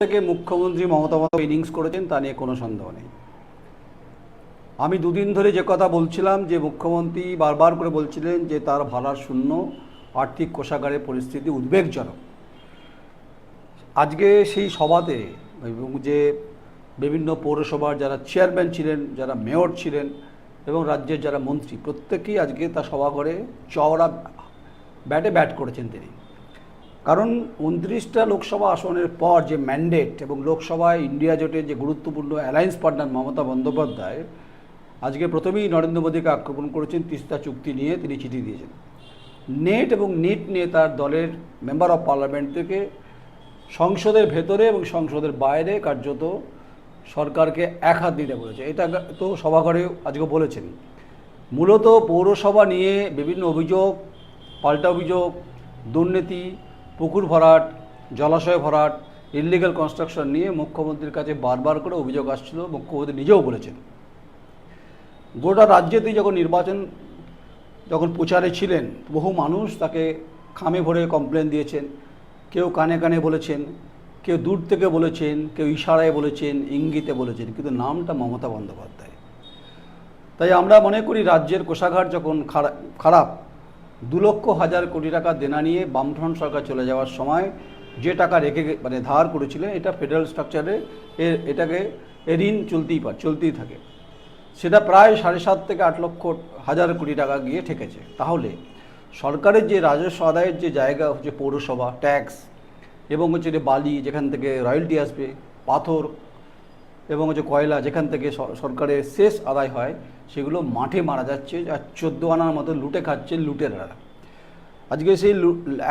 থেকে মুখ্যমন্ত্রী মমতা বন্দ্যোপাধ্যায় ইনিংস করেছেন, তা নিয়ে কোনো সন্দেহ নেই। আমি দুদিন ধরে যে কথা বলছিলাম, যে মুখ্যমন্ত্রী বারবার করে বলছিলেন যে তার ভাড়ার শূন্য, আর্থিক কোষাগারের পরিস্থিতি উদ্বেগজনক। আজকে সেই সভাতে এবং যে বিভিন্ন পৌরসভার যারা চেয়ারম্যান ছিলেন, যারা মেয়র ছিলেন এবং রাজ্যের যারা মন্ত্রী, প্রত্যেকেই আজকে তার সভা করে চওড়া ব্যাটে ব্যাট করেছেন তিনি। কারণ উনত্রিশটা লোকসভা আসনের পর যে ম্যান্ডেট এবং লোকসভায় ইন্ডিয়া জোটের যে গুরুত্বপূর্ণ অ্যালায়েন্স পার্টনার মমতা বন্দ্যোপাধ্যায়, আজকে প্রথমেই নরেন্দ্র মোদীকে আক্রমণ করেছেন, তিস্তা চুক্তি নিয়ে তিনি চিঠি দিয়েছেন। নেট এবং নিট নিয়ে তার দলের মেম্বার অফ পার্লামেন্ট থেকে সংসদের ভেতরে এবং সংসদের বাইরে কার্যত সরকারকে এক হাত দিতে বলেছে। এটা তো সভাঘরে আজকে বলেছেন। মূলত পৌরসভা নিয়ে বিভিন্ন অভিযোগ, পাল্টা অভিযোগ, দুর্নীতি পুকুর ভরাট, জলাশয় ভরাট ইলিগাল কনস্ট্রাকশন নিয়ে মুখ্যমন্ত্রীর কাছে বারবার করে অভিযোগ আসছিল, মুখ্যমন্ত্রী নিজেও বলেছেন। গোটা রাজ্যেতেই যখন নির্বাচন, যখন প্রচারে ছিলেন, বহু মানুষ তাকে খামে ভরে কমপ্লেন দিয়েছেন। কেউ কানে কানে বলেছেন, কেউ দূর থেকে বলেছেন, কেউ ইশারায় বলেছেন, ইঙ্গিতে বলেছেন, কিন্তু নামটা মমতা বন্দ্যোপাধ্যায় তাই আমরা মনে করি রাজ্যের কোষাঘাট যখন খারা- খারাপ দু লক্ষ হাজার কোটি টাকা দেনা নিয়ে বামফ্রন্ট সরকার চলে যাওয়ার সময় যে টাকা রেখে মানে ধার করেছিলেন, এটা ফেডারেল স্ট্রাকচারে এ এটাকে ঋণ চলতেই পার চলতেই থাকে। সেটা প্রায় সাড়ে সাত থেকে আট লক্ষ হাজার কোটি টাকা গিয়ে ঠেকেছে। তাহলে সরকারের যে রাজস্ব আদায়ের যে জায়গা হচ্ছে পৌরসভা, ট্যাক্স এবং হচ্ছে যে বালি যেখান থেকে রয়্যালটি আসবে, পাথর এবং হচ্ছে কয়লা যেখান থেকে সরকারের শেষ আদায় হয় সেগুলো মাঠে মারা যাচ্ছে আর চোদ্দ আনার মতো লুটে খাচ্ছে লুটেরারা। আজকে সেই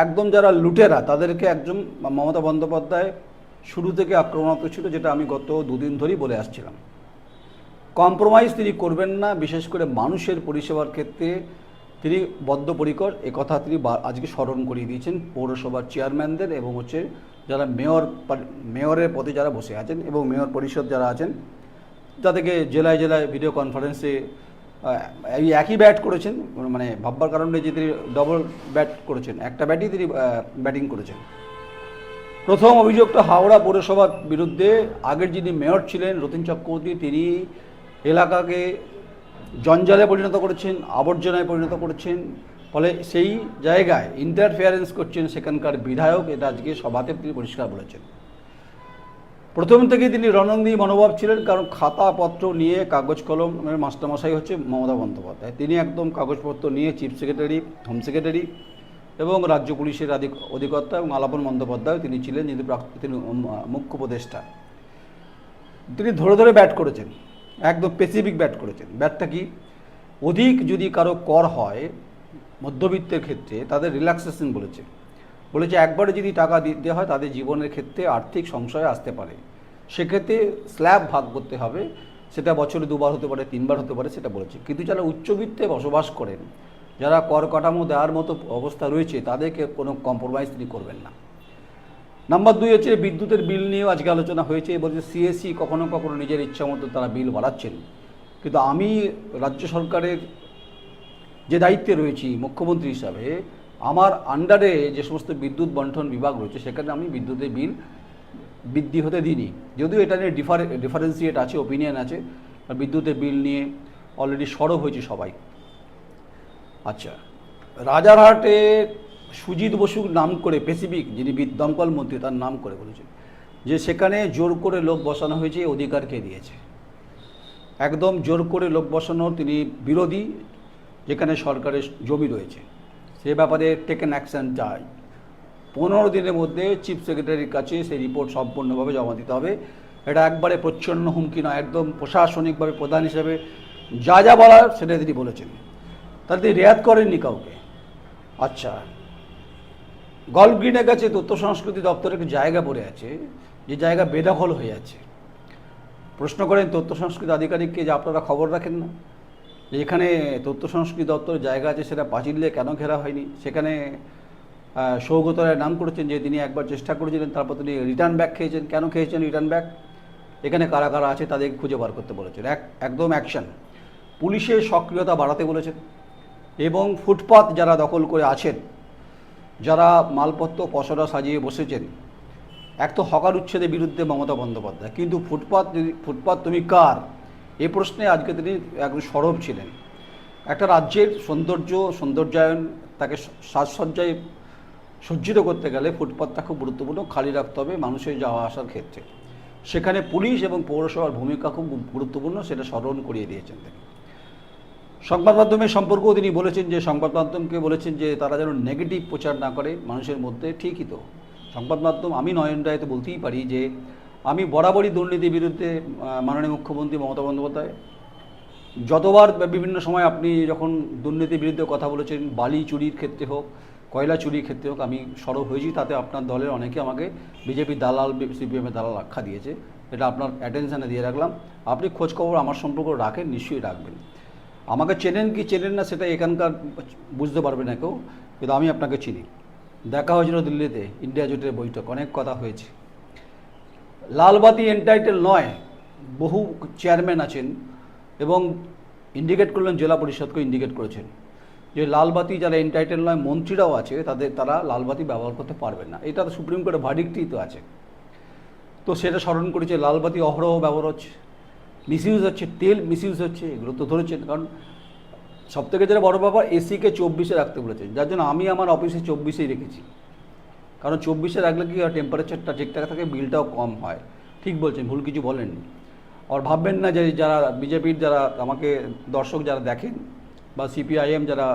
একদম যারা লুটেরা, তাদেরকে একদম মমতা বন্দ্যোপাধ্যায় শুরু থেকে আক্রমণাত্মক ছিল, যেটা আমি গত দুদিন ধরেই বলে আসছিলাম। কম্প্রোমাইজ তিনি করবেন না, বিশেষ করে মানুষের পরিষেবার ক্ষেত্রে তিনি বদ্ধপরিকর। কথা তিনি আজকে স্মরণ করিয়ে দিয়েছেন পৌরসভার চেয়ারম্যানদের এবং হচ্ছে যারা মেয়র মেয়রের পদে যারা বসে আছেন এবং মেয়র পরিষদ যারা আছেন তাদেরকে জেলায় জেলায় ভিডিও কনফারেন্সে এই একই ব্যাট করেছেন মানে ভাববার কারণে যে তিনি ডবল ব্যাট করেছেন। একটা ব্যাটই তিনি ব্যাটিং করেছেন। প্রথম অভিযোগটা হাওড়া পৌরসভার বিরুদ্ধে। আগের যিনি মেয়র ছিলেন, রতিন চক্রবর্তী, তিনি এলাকাকে জঞ্জালে পরিণত করেছেন, আবর্জনায় পরিণত করেছেন। ফলে সেই জায়গায় ইন্টারফেয়ারেন্স করছেন সেখানকার বিধায়ক, এটা আজকে সভাতে তিনি পরিষ্কার বলেছেন। প্রথম থেকে তিনি রণন্দী মনোভাব ছিলেন, কারণ খাতাপত্র নিয়ে কাগজ কলমের মাস্টারমশাই হচ্ছে মমতা বন্দ্যোপাধ্যায়। তিনি একদম কাগজপত্র নিয়ে চিফ সেক্রেটারি, হোম সেক্রেটারি এবং রাজ্য পুলিশের অধিকর্তা এবং আলাপন বন্দ্যোপাধ্যায় তিনি ছিলেন যিনি তিনি মুখ্য উপদেষ্টা। তিনি ধরে ধরে ব্যাট করেছেন, একদম স্পেসিফিক ব্যাট করেছেন। ব্যাটটা কি? অধিক যদি কারও কর হয় মধ্যবিত্তের ক্ষেত্রে তাদের রিল্যাক্সেশন বলেছে। বলেছে, একবারে যদি টাকা দিতে হয়, তাদের জীবনের ক্ষেত্রে আর্থিক সংশয় আসতে পারে। সেক্ষেত্রে স্ল্যাব ভাগ করতে হবে। সেটা বছরে দুবার হতে পারে, তিনবার হতে পারে, সেটা বলেছে। কিন্তু যারা উচ্চবিত্তে বসবাস করেন, যারা কর কাঠামো দেওয়ার মতো অবস্থা রয়েছে, তাদেরকে কোনো কম্প্রোমাইজ তিনি করবেন না। নাম্বার দুই হচ্ছে, বিদ্যুতের বিল নিয়েও আজকে আলোচনা হয়েছে। বলছে, সিএসসি কখনো কখনো নিজের ইচ্ছা মতো তারা বিল বাড়াচ্ছেন। কিন্তু আমি রাজ্য সরকারের যে দায়িত্বে রয়েছি, মুখ্যমন্ত্রী হিসাবে আমার আন্ডারে যে সমস্ত বিদ্যুৎ বন্টন বিভাগ রয়েছে, সেখানে আমি বিদ্যুতের বিল বৃদ্ধি হতে দিইনি। যদিও এটা নিয়ে ডিফারে ডিফারেন্সিয়েট আছে ওপিনিয়ন আছে বিদ্যুতের বিল নিয়ে অলরেডি সরব হয়েছে সবাই। আচ্ছা রাজারহাটে সুজিত বসুর নাম করে স্পেসিফিক যিনি দমকল মন্ত্রী, তার নাম করে বলেছেন যে সেখানে জোর করে লোক বসানো হয়েছে অধিকারকে দিয়েছে। একদম জোর করে লোক বসানোর তিনি বিরোধী, যেখানে সরকারের জমি রয়েছে। সে ব্যাপারে টেকেন অ্যাকশন চাই। পনেরো দিনের মধ্যে চিফ সেক্রেটারির কাছে সেই রিপোর্ট সম্পূর্ণভাবে জমা দিতে হবে। এটা একবারে প্রচ্ছন্ন হুমকি নয়, একদম প্রশাসনিকভাবে প্রধান হিসেবে যা যা বলার সেটা তিনি বলেছেন। তাহলে তিনি রেয়াত করেননি কাউকে? আচ্ছা গল্ফ গ্রিনের কাছে তথ্য সংস্কৃতি দপ্তরের একটি জায়গা পড়ে আছে, যে জায়গা বেদখল হয়ে আছে। প্রশ্ন করেন তথ্য সংস্কৃতি আধিকারিককে যে আপনারা খবর রাখেন না? যে এখানে তথ্য সংস্কৃতি দপ্তরের জায়গা আছে, সেটা পাঁচিল দিয়ে কেন ঘেরা হয়নি? সেখানে সৌগত রায় নাম করেছেন যে তিনি একবার চেষ্টা করেছিলেন, তারপর তিনি রিটার্ন ব্যাক খেয়েছেন। কেন খেয়েছেন রিটার্ন ব্যাক এখানে কারা কারা আছে তাদের খুঁজে বার করতে বলেছেন। এক, একদম অ্যাকশন পুলিশের সক্রিয়তা বাড়াতে বলেছেন। এবং ফুটপাত যারা দখল করে আছেন, যারা মালপত্র পসরা সাজিয়ে বসেছেন, এক তো হকার উচ্ছেদের বিরুদ্ধে মমতা বন্দ্যোপাধ্যায়। কিন্তু ফুটপাত যদি, ফুটপাত তুমি কার? এ প্রশ্নে আজকে তিনি একজন সরব ছিলেন। একটা রাজ্যের সৌন্দর্য, সৌন্দর্যায়ন তাকে সাজসজ্জায় সজ্জিত করতে গেলে ফুটপাতটা খুব গুরুত্বপূর্ণ, খালি রাখতে হবে মানুষের যাওয়া আসার ক্ষেত্রে। সেখানে পুলিশ এবং পৌরসভার ভূমিকা খুব গুরুত্বপূর্ণ, সেটা স্মরণ করিয়ে দিয়েছেন তিনি। সংবাদ মাধ্যমের সম্পর্কেও তিনি বলেছেন যে, সংবাদ মাধ্যমকে বলেছেন যে, তারা যেন নেগেটিভ প্রচার না করে মানুষের মধ্যে, ঠিকই তো। সংবাদ মাধ্যম আমি নয়ন রায়তে বলতেই পারি যে আমি বরাবরই দুর্নীতির বিরুদ্ধে মাননীয় মুখ্যমন্ত্রী মমতা বন্দ্যোপাধ্যায়, যতবার বিভিন্ন সময় আপনি যখন দুর্নীতির বিরুদ্ধে কথা বলেছেন, বালি চুরির ক্ষেত্রে হোক, কয়লা চুরির ক্ষেত্রে হোক, আমি সরব হয়েছি, তাতে আপনার দলের অনেকে আমাকে বিজেপি দালাল, সিপিএমের দালাল আখ্যা দিয়েছে, এটা আপনার অ্যাটেনশানে দিয়ে রাখলাম। আপনি খোঁজখবর আমার সম্পর্ক রাখেন, নিশ্চয়ই রাখবেন। আমাকে চেনেন কি চেনেন না, সেটা এখানকার বুঝতে পারবে না কেউ, কিন্তু আমি আপনাকে চিনি। দেখা হয়েছিল দিল্লিতে ইন্ডিয়া জোটের বৈঠক, অনেক কথা হয়েছে। লালবাতি এন্টাইটেল নয়, বহু চেয়ারম্যান আছেন এবং ইন্ডিকেট করলেন, জেলা পরিষদকে ইন্ডিকেট করেছেন যে লালবাতি যারা এন্টাইটেল নয়, মন্ত্রীরাও আছে, তাদের, তারা লালবাতি ব্যবহার করতে পারবেন না। এটা তো সুপ্রিম কোর্টের ভার্ডিক্টই তো আছে। তো সেটা স্মরণ করেছে লালবাতি অহরহ ব্যবহার হচ্ছে মিসইউজ হচ্ছে, তেল মিসইউজ হচ্ছে, এগুলো তো ধরেছেন। কারণ সব থেকে যেটা বড় ব্যাপার এসিকে চব্বিশে রাখতে বলেছেন। যার জন্য আমি আমার অফিসে চব্বিশেই রেখেছি। কারণ চব্বিশে রাখলে কি হয় টেম্পারেচারটা ঠিকঠাক থাকে বিলটাও কম হয়। ঠিক বলছেন, ভুল কিছু বলেননি। আর ভাববেন না যে যারা বিজেপির যারা আমাকে দর্শক যারা দেখেন বা সিপিআইএম যারা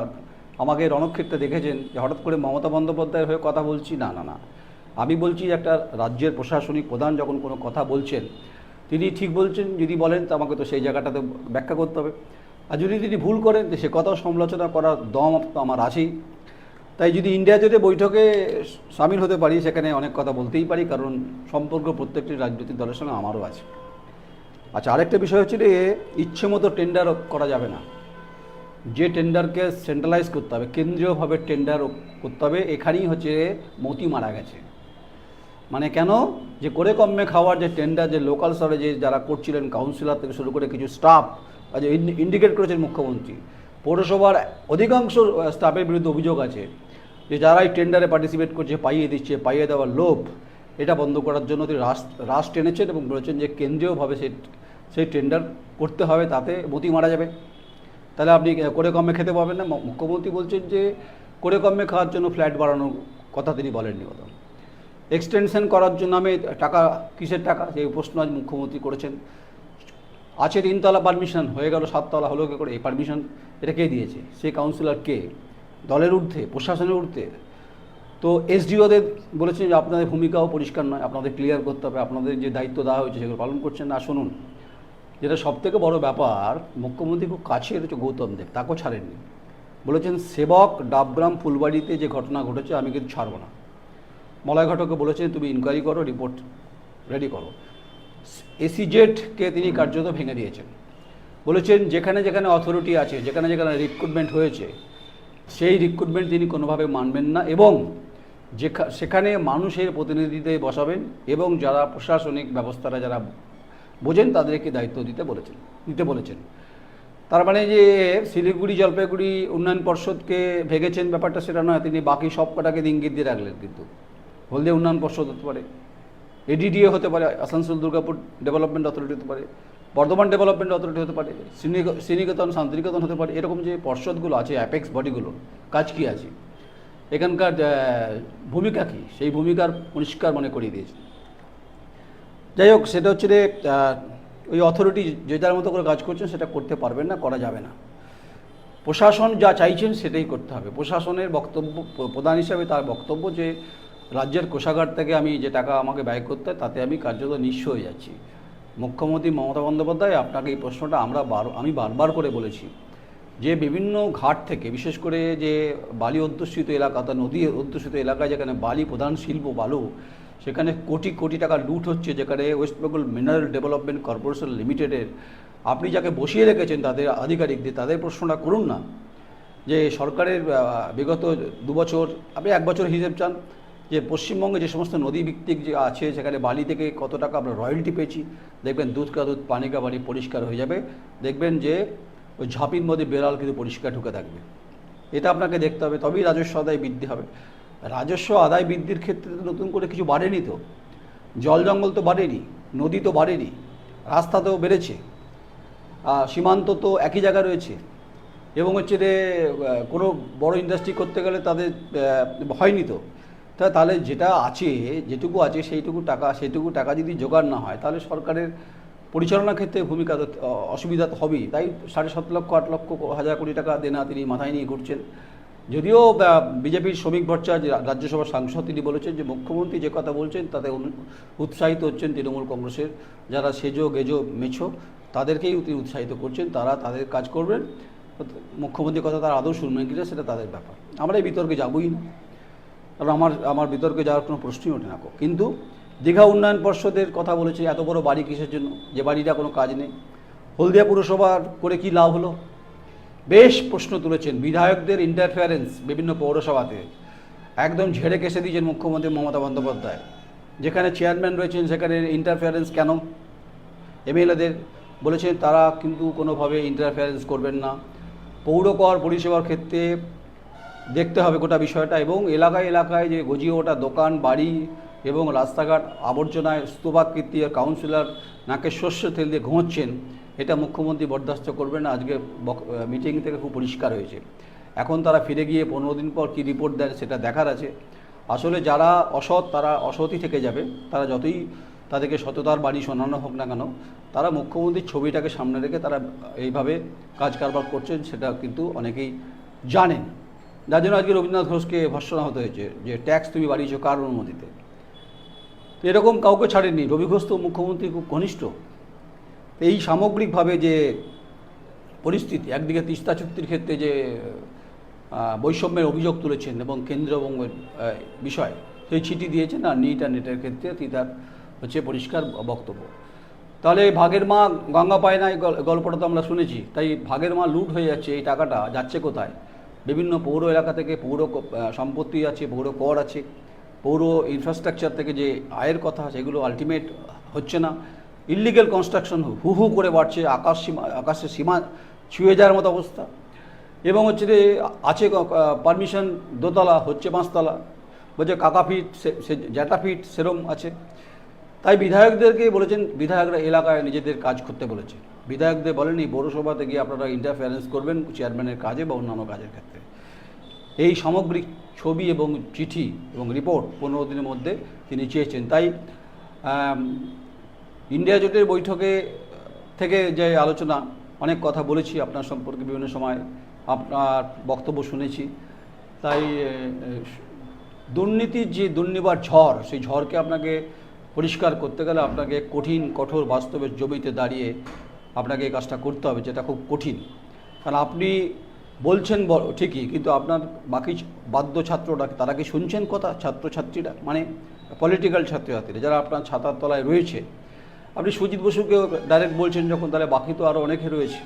আমাকে রণক্ষেত্রে দেখেছেন, যে হঠাৎ করে মমতা বন্দ্যোপাধ্যায়ের হয়ে কথা বলছি, না না না। আমি বলছি একটা রাজ্যের প্রশাসনিক প্রধান যখন কোনো কথা বলছেন, তিনি ঠিক বলছেন, যদি বলেন, তো আমাকে তো সেই জায়গাটাতে ব্যাখ্যা করতে হবে। আর যদি তিনি ভুল করেন সে কথাও সমালোচনা করার দম তো আমার আছেই। তাই যদি ইন্ডিয়া যদি বৈঠকে সামিল হতে পারি, সেখানে অনেক কথা বলতেই পারি, কারণ সম্পর্ক প্রত্যেকটি রাজনৈতিক দলের সঙ্গে আমারও আছে। আচ্ছা আরেকটা বিষয় হচ্ছে যে ইচ্ছে মতো টেন্ডার করা যাবে না। যে টেন্ডারকে সেন্ট্রালাইজ করতে হবে, কেন্দ্রীয়ভাবে টেন্ডার করতে হবে, এখানেই হচ্ছে মতি মারা গেছে। মানে কেন? যে করে কমে খাওয়ার যে টেন্ডার যে লোকাল স্তরে যে যারা করছিলেন কাউন্সিলর থেকে শুরু করে কিছু স্টাফ ইন্ডিকেট করেছেন মুখ্যমন্ত্রী, পৌরসভার অধিকাংশ স্টাফের বিরুদ্ধে অভিযোগ আছে। যে যারা এই টেন্ডারে পার্টিসিপেট করছে, পাইয়ে দিচ্ছে, পাইয়ে দেওয়ার লোভ, এটা বন্ধ করার জন্য তিনি রাস রাস টেনেছেন এবং বলেছেন যে কেন্দ্রীয়ভাবে সেই সেই টেন্ডার করতে হবে, তাতে মতি মারা যাবে। তাহলে আপনি করে কমে খেতে পারবেন না। মুখ্যমন্ত্রী বলছেন যে করে কমে খাওয়ার জন্য ফ্ল্যাট বাড়ানোর কথা তিনি বলেননি কথা এক্সটেনশন করার জন্য আমি টাকা, কিসের টাকা? সেই প্রশ্ন আজ মুখ্যমন্ত্রী করেছেন। আছে তিনতলা পারমিশন হয়ে গেল, সাততলা হলো কি করে এই পারমিশন এটা কে দিয়েছে? সেই কাউন্সিলর কে? দলের ঊর্ধ্বে, প্রশাসনের ঊর্ধ্বে। তো এসডিওদের বলেছেন যে আপনাদের ভূমিকাও পরিষ্কার নয়, আপনাদের ক্লিয়ার করতে হবে, আপনাদের যে দায়িত্ব দেওয়া হয়েছে সেগুলো পালন করছেন না। শুনুন, যেটা সবথেকে বড় ব্যাপার, মুখ্যমন্ত্রী খুব কাছের হচ্ছে গৌতম দেব, তাকেও ছাড়েননি। বলেছেন, সেবক ডাবগ্রাম ফুলবাড়িতে যে ঘটনা ঘটেছে আমি কিন্তু ছাড়বো না। মলয় ঘটককে বলেছেন, তুমি ইনকোয়ারি করো রিপোর্ট রেডি করো। এসিজেটকে তিনি কার্যত ভেঙে দিয়েছেন। বলেছেন, যেখানে যেখানে অথরিটি আছে, যেখানে যেখানে রিক্রুটমেন্ট হয়েছে সেই রিক্রুটমেন্ট তিনি কোনোভাবে মানবেন না এবং সেখানে মানুষের প্রতিনিধিদের বসাবেন এবং যারা প্রশাসনিক ব্যবস্থাটা যারা বোঝেন তাদেরকে দায়িত্ব দিতে বলেছেন দিতে বলেছেন। তার মানে যে শিলিগুড়ি, জলপাইগুড়ি উন্নয়ন পর্ষদকে ভেঙেছেন ব্যাপারটা সেটা নয়, তিনি বাকি সব কটাকে ইঙ্গিত দিয়ে রাখলেন কিন্তু। হলদিয়া উন্নয়ন পর্ষদ হতে পারে এডিডিএ হতে পারে, আসানসোল দুর্গাপুর ডেভেলপমেন্ট অথরিটি হতে পারে। বর্ধমান ডেভেলপমেন্ট অথরিটি হতে পারে শ্রীনিক- শ্রীনিকেতন শান্তিনিকেতন হতে পারে, এরকম যে পর্ষদগুলো আছে, অ্যাপেক্স বডিগুলো, কাজ কি আছে? এখানকার ভূমিকা কী? সেই ভূমিকার পরিষ্কার মনে করিয়ে দিয়েছে। যাই হোক, সেটা হচ্ছে যে ওই অথরিটি যে যার মতো করে কাজ করছেন, সেটা করতে পারবেন না, করা যাবে না। প্রশাসন যা চাইছেন, সেটাই করতে হবে। প্রশাসনের বক্তব্য, প্র- প্রধান হিসাবে তার বক্তব্য যে, রাজ্যের কোষাগার থেকে আমি যে টাকা আমাকে ব্যয় করতে হয়, তাতে আমি কার্যত নিঃস্ব হয়ে যাচ্ছি। মুখ্যমন্ত্রী মমতা বন্দ্যোপাধ্যায়, আপনাকে এই প্রশ্নটা আমরা বার, আমি বারবার করে বলেছি। যে বিভিন্ন ঘাট থেকে, বিশেষ করে যে বালি অধ্যুষিত এলাকা, অর্থাৎ নদী অধ্যুষিত এলাকায় যেখানে বালি প্রধান শিল্প বালু, সেখানে কোটি কোটি টাকা লুট হচ্ছে, যেখানে West Bengal mineral development corporation লিমিটেডের আপনি যাকে বসিয়ে রেখেছেন তাদের আধিকারিকদের, তাদের প্রশ্নটা করুন না। যে সরকারের বিগত দু বছর, আপনি এক বছর হিসেব চান যে পশ্চিমবঙ্গে যে সমস্ত নদী ভিত্তিক যে আছে, সেখানে বালি থেকে কত টাকা আমরা রয়্যালটি পেয়েছি, দেখবেন দুধ কা দুধ, পানি কা পানি পরিষ্কার হয়ে যাবে। দেখবেন যে ওই ঝাঁপির মধ্যে বেড়াল কিন্তু পরিষ্কার ঢুকে থাকবে। এটা আপনাকে দেখতে হবে, তবেই রাজস্ব আদায় বৃদ্ধি হবে। রাজস্ব আদায় বৃদ্ধির ক্ষেত্রে তো নতুন করে কিছু বাড়েনি তো। জল জঙ্গল তো বাড়েনি, নদী তো বাড়েনি, রাস্তা তো বেড়েছে সীমান্ত তো একই জায়গা রয়েছে। এবং হচ্ছে যে কোনো বড় ইন্ডাস্ট্রি করতে গেলে তাদের হয়নি তো। তা তাহলে যেটা আছে, যেটুকু আছে সেইটুকু টাকা সেইটুকু টাকা যদি জোগাড় না হয়, তাহলে সরকারের পরিচালনার ক্ষেত্রে ভূমিকা তো অসুবিধা তো হবেই। তাই সাড়ে সাত লক্ষ, আট লক্ষ হাজার কোটি টাকা দেনা তিনি, মাথায় নিয়ে ঘুরছেন। যদিও বিজেপির শ্রমিক ভট্টাচার্য, রাজ্যসভার সাংসদ তিনি বলেছেন যে, মুখ্যমন্ত্রী যে কথা বলছেন, তাতে উৎসাহিত হচ্ছেন তৃণমূল কংগ্রেসের যারা সেজো, গেজো, মেছো, তাদেরকেই তিনি উৎসাহিত করছেন। তারা তাদের কাজ করবেন। মুখ্যমন্ত্রীর কথা তারা আদৌ শুনবেন কিনা, সেটা তাদের ব্যাপার। আমরা এই বিতর্কে যাবই না। কারণ আমার আমার বিতর্কে যাওয়ার কোনো প্রশ্নই ওঠে না কিন্তু দীঘা উন্নয়ন পর্ষদের কথা বলেছে, এত বড় বাড়ি কিসের জন্য? যে বাড়িটা কোনো কাজ নেই। হলদিয়া পুরসভার করে কি লাভ হলো? বেশ প্রশ্ন তুলেছেন বিধায়কদের ইন্টারফেয়ারেন্স বিভিন্ন পৌরসভাতে। একদম ঝেড়ে কেসে দিয়েছেন মুখ্যমন্ত্রী মমতা বন্দ্যোপাধ্যায়। যেখানে চেয়ারম্যান রয়েছেন, সেখানে ইন্টারফেয়ারেন্স কেন? এমএলএদের বলেছেন, তারা কিন্তু কোনোভাবে ইন্টারফেয়ারেন্স করবেন না। পৌরকর পরিষেবার ক্ষেত্রে দেখতে হবে গোটা বিষয়টা এবং এলাকায় এলাকায় যে গজিয়ে ওঠা দোকান, বাড়ি এবং রাস্তাঘাট, আবর্জনায় স্তূপাকৃতি আর কাউন্সিলর নাকে শস্য তেল দিয়ে ঘুমোচ্ছেন, এটা মুখ্যমন্ত্রী বরদাস্ত করবেন। আজকে মিটিং থেকে খুব পরিষ্কার হয়েছে। এখন তারা ফিরে গিয়ে পনেরো দিন পর কী রিপোর্ট দেন সেটা দেখার আছে। আসলে যারা অসৎ, তারা অসৎই থেকে যাবে। তারা যতই তাদেরকে সততার বাড়ি শোনানো হোক না কেন, তারা মুখ্যমন্ত্রীর ছবিটাকে সামনে রেখে তারা এইভাবে কাজ কারবার করছেন, সেটা কিন্তু অনেকেই জানেন। যার জন্য আজকে রবীন্দ্রনাথ ঘোষকে ভর্সনা হতে হয়েছে যে ট্যাক্স তুমি বাড়িয়েছো কার অনুমতিতে? এরকম কাউকে ছাড়েননি। রবি ঘোষ তো মুখ্যমন্ত্রী খুব ঘনিষ্ঠ। এই সামগ্রিকভাবে যে পরিস্থিতি একদিকে তিস্তা চুক্তির ক্ষেত্রে যে বৈষম্যের অভিযোগ তুলেছেন এবং কেন্দ্রবঙ্গের আহ, বিষয় সেই চিঠি দিয়েছেন আর নিট আর নেটের ক্ষেত্রে তিনি তার হচ্ছে পরিষ্কার বক্তব্য। তাহলে ভাগের মা গঙ্গা পায় না এই গল্পটা তো আমরা শুনেছি তাই ভাগের মা লুট হয়ে যাচ্ছে এই টাকাটা যাচ্ছে কোথায়? বিভিন্ন পৌর এলাকা থেকে পৌর সম্পত্তি আছে, পৌর কর আছে। পৌর ইনফ্রাস্ট্রাকচার থেকে যে আয়ের কথা, সেগুলো আলটিমেট হচ্ছে না। ইলিগেল কনস্ট্রাকশন হু হু করে বাড়ছে, আকাশ সীমা, আকাশের সীমা ছুঁয়ে যাওয়ার মতো অবস্থা। এবং হচ্ছে যে, আছে পারমিশন দোতলা হচ্ছে পাঁচতলা। বলছে কাকা ফিট জ্যাটা ফিট, সেরম আছে। তাই বিধায়কদেরকে বলেছেন, বিধায়করা এলাকায় নিজেদের কাজ করতে বলেছে। বিধায়কদের বলেনি, পৌরসভাতে গিয়ে আপনারা ইন্টারফারেন্স করবেন চেয়ারম্যানের কাজে বা অন্যান্য কাজের ক্ষেত্রে। এই সামগ্রিক ছবি এবং চিঠি এবং রিপোর্ট পনেরো দিনের মধ্যে তিনি চেয়েছেন। তাই ইন্ডিয়া জোটের বৈঠকে থেকে যে আলোচনা, অনেক কথা বলেছি আপনার সম্পর্কে বিভিন্ন সময়, আপনার বক্তব্য শুনেছি। তাই দুর্নীতির যে দুর্নিবার ঝড়, সেই ঝড়কে আপনাকে পরিষ্কার করতে গেলে আপনাকে কঠিন, কঠোর বাস্তবের জমিতে দাঁড়িয়ে আপনাকে এই কাজটা করতে হবে, যেটা খুব কঠিন। কারণ আপনি বলছেন ঠিকই, কিন্তু আপনার বাকি বাদ্য ছাত্ররা তারা কি শুনছেন কথা? ছাত্রছাত্রীরা মানে পলিটিক্যাল ছাত্রছাত্রীরা, যারা আপনার ছাতার তলায় রয়েছে। আপনি সুজিত বসুকেও ডাইরেক্ট বলছেন যখন, তাহলে বাকি তো আরও অনেকে রয়েছে।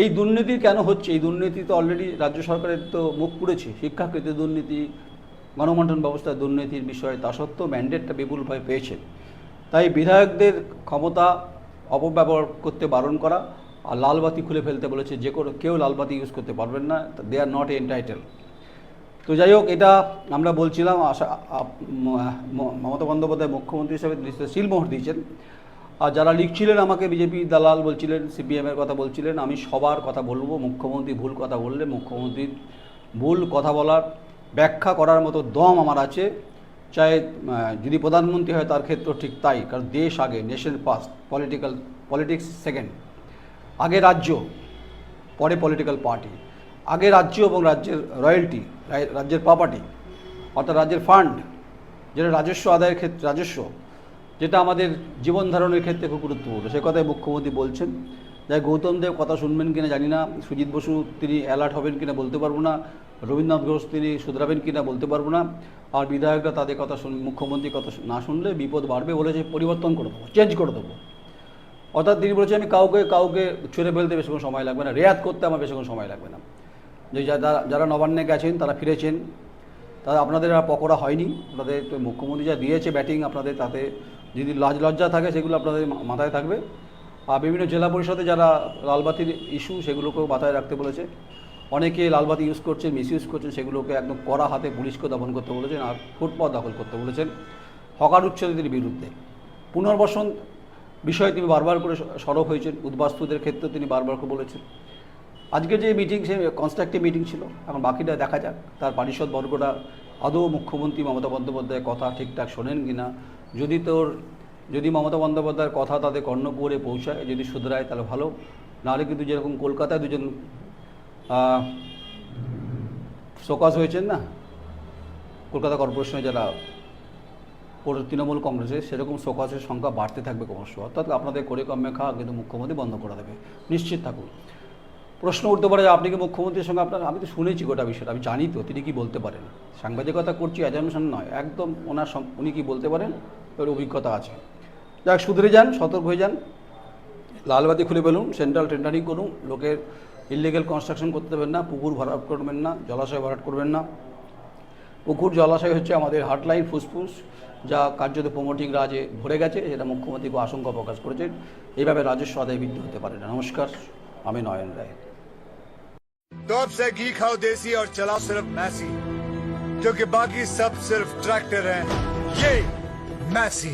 এই দুর্নীতি কেন হচ্ছে? এই দুর্নীতি তো অলরেডি রাজ্য সরকারের তো মুখ পুড়েছে। শিক্ষাক্ষেত্রে দুর্নীতি গণবন্টন ব্যবস্থা দুর্নীতির বিষয়ে তা সত্ত্বেও ম্যান্ডেটটা বিপুলভাবে পেয়েছেন তাই বিধায়কদের ক্ষমতা অপব্যবহার করতে বারণ করা আর লালবাতি খুলে ফেলতে বলেছে যে কোনো কেউ লালবাতি ইউজ করতে পারবেন না দে আর নট এন্টাইটেল তো যাই হোক, এটা আমরা বলছিলাম, আশা মমতা বন্দ্যোপাধ্যায় মুখ্যমন্ত্রী হিসেবে দৃষ্টিতে সিলমোহর দিয়েছেন। আর যারা লিখছিলেন আমাকে, বিজেপি দালাল বলছিলেন, সিপিএমের কথা বলছিলেন, আমি সবার কথা বলব, মুখ্যমন্ত্রী ভুল কথা বললে মুখ্যমন্ত্রীর ভুল কথা বলার ব্যাখ্যা করার মতো দম আমার আছে। চাই যদি প্রধানমন্ত্রী হয় তার ক্ষেত্রেও ঠিক তাই, কারণ দেশ আগে nation first political politics second আগে রাজ্য, পরে পলিটিক্যাল পার্টি আগে রাজ্য এবং রাজ্যের রয়্যালটি রাজ্যের প্রপার্টি অর্থাৎ রাজ্যের ফান্ড যেটা রাজস্ব আদায়ের ক্ষেত্রে, রাজস্ব, যেটা আমাদের জীবন ধারণের ক্ষেত্রে খুব গুরুত্বপূর্ণ। সে কথাই মুখ্যমন্ত্রী বলছেন। যাই গৌতম দেব কথা শুনবেন কিনা জানি না, সুজিত বসু তিনি অ্যালার্ট হবেন কিনা বলতে পারব না, রবীন্দ্রনাথ ঘোষ তিনি শুধরাবেন কিনা বলতে পারব না, আর বিধায়করা তাদের কথা শুন, মুখ্যমন্ত্রীর কথা না শুনলে বিপদ বাড়বে বলেছে পরিবর্তন করে দেবো চেঞ্জ করে দেবো। অর্থাৎ তিনি বলেছেন, আমি কাউকে কাউকে ছুঁড়ে ফেলতে বেশিক্ষণ সময় লাগবে না, রেয়াত করতে আমার বেশিক্ষণ সময় লাগবে না। যে যারা যারা নবান্নে গেছেন, তারা ফিরেছেন, তারা আপনাদের আর পকোড়া হয়নি আপনাদের মুখ্যমন্ত্রী যা দিয়েছে ব্যাটিং আপনাদের তাতে, যদি লাজ লজ্জা থাকে সেগুলো আপনাদের মাথায় থাকবে। বিভিন্ন জেলা পরিষদে যারা লালবাতির ইস্যু সেগুলোকেও মাথায় রাখতে বলেছে। অনেকে লালবাতি ইউজ করছেন মিস ইউজ করছেন, সেগুলোকে একদম কড়া হাতে পুলিশকে দমন করতে বলেছেন আর ফুটপাথ দখল করতে বলেছেন হকার উচ্ছেদের বিরুদ্ধে। পুনর্বাসন বিষয়ে তিনি বারবার করে সরব হয়েছেন, উদ্বাস্তুদের ক্ষেত্রে তিনি বারবার করে বলেছেন। আজকে যে মিটিং সে কনস্ট্রাকটিভ মিটিং ছিল, এখন বাকিটা দেখা যাক। তার পারিষদ বর্গটা আদৌ মুখ্যমন্ত্রী মমতা বন্দ্যোপাধ্যায়ের কথা ঠিকঠাক শোনেন কি না যদি তোর যদি মমতা বন্দ্যোপাধ্যায়ের কথা তাদের কর্ণপুরে পৌঁছায়, যদি শুধরায়, তাহলে ভালো। নাহলে কিন্তু যেরকম কলকাতায় দুজন শোকাস হয়েছেন না, কলকাতা কর্পোরেশনে যারা তৃণমূল কংগ্রেসের, সেরকম শোকাসের সংখ্যা বাড়তে থাকবে ক্রমশ। অর্থাৎ আপনাদের করে কমে খাওয়া কিন্তু মুখ্যমন্ত্রী বন্ধ করে দেবে। নিশ্চিত থাকুন। প্রশ্ন উঠতে পারে যে আপনি কি মুখ্যমন্ত্রীর সঙ্গে আপনার, আমি তো শুনেছি গোটা বিষয়টা, আমি জানি তো, তিনি কি বলতে পারেন? সাংবাদিকতা করছি অ্যাজামশন নয়, একদম ওনার উনি কি বলতে পারেন? ওর অভিজ্ঞতা আছে। যাক শুধরে যান সতর্ক হয়ে যান লালবাতি খুলে ফেলুন সেন্ট্রাল টেন্ডারিং করুন লোকের ইলিগেল কনস্ট্রাকশন করতে দেবেন না পুকুর ভরাট করবেন না জলাশয় ভরাট করবেন না পুকুর জলাশয় হচ্ছে আমাদের হার্টলাইন ফুসফুস যা কার্যত প্রমোটিং রাজে ভরে গেছে সেটা মুখ্যমন্ত্রীকে আশঙ্কা প্রকাশ করেছেন এইভাবে রাজস্ব আদায় বৃদ্ধি হতে পারে না নমস্কার আমি নয়ন রায় तो अब से घी खाओ देसी और चलाओ सिर्फ मैसी क्योंकि बाकी सब सिर्फ ट्रैक्टर हैं ये मैसी